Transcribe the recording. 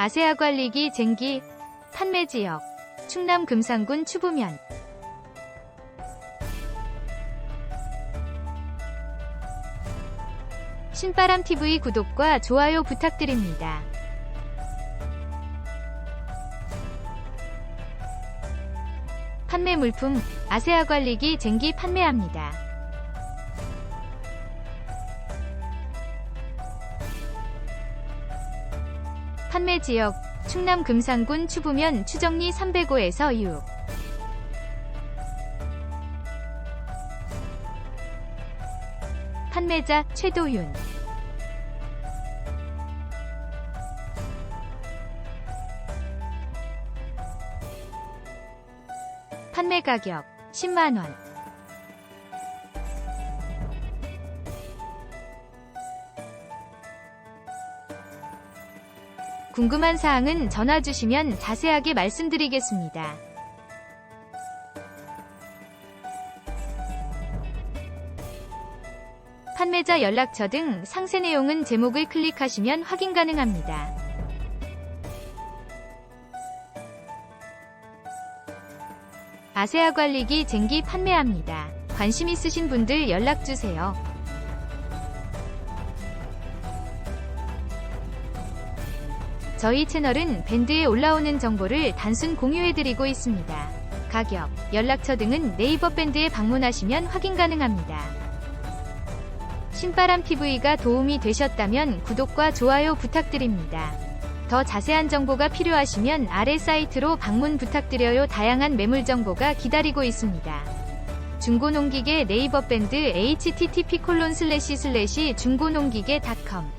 아세아 관리기 쟁기 판매 지역 충남 금산군 추부면 신바람TV 구독과 좋아요 부탁드립니다. 판매 물품 아세아 관리기 쟁기 판매합니다. 판매 지역 충남 금산군 추부면 추정리 305에서 6 판매자 최도윤. 판매 가격 10만원 궁금한 사항은 전화 주시면 자세하게 말씀드리겠습니다. 판매자 연락처 등 상세 내용은 제목을 클릭하시면 확인 가능합니다. 아세아 관리기 쟁기 판매합니다. 관심 있으신 분들 연락 주세요. 저희 채널은 밴드에 올라오는 정보를 단순 공유해드리고 있습니다. 가격, 연락처 등은 네이버 밴드에 방문하시면 확인 가능합니다. 신바람 TV가 도움이 되셨다면 구독과 좋아요 부탁드립니다. 더 자세한 정보가 필요하시면 아래 사이트로 방문 부탁드려요. 다양한 매물 정보가 기다리고 있습니다. 중고농기계 네이버 밴드 http:// 중고농기계닷컴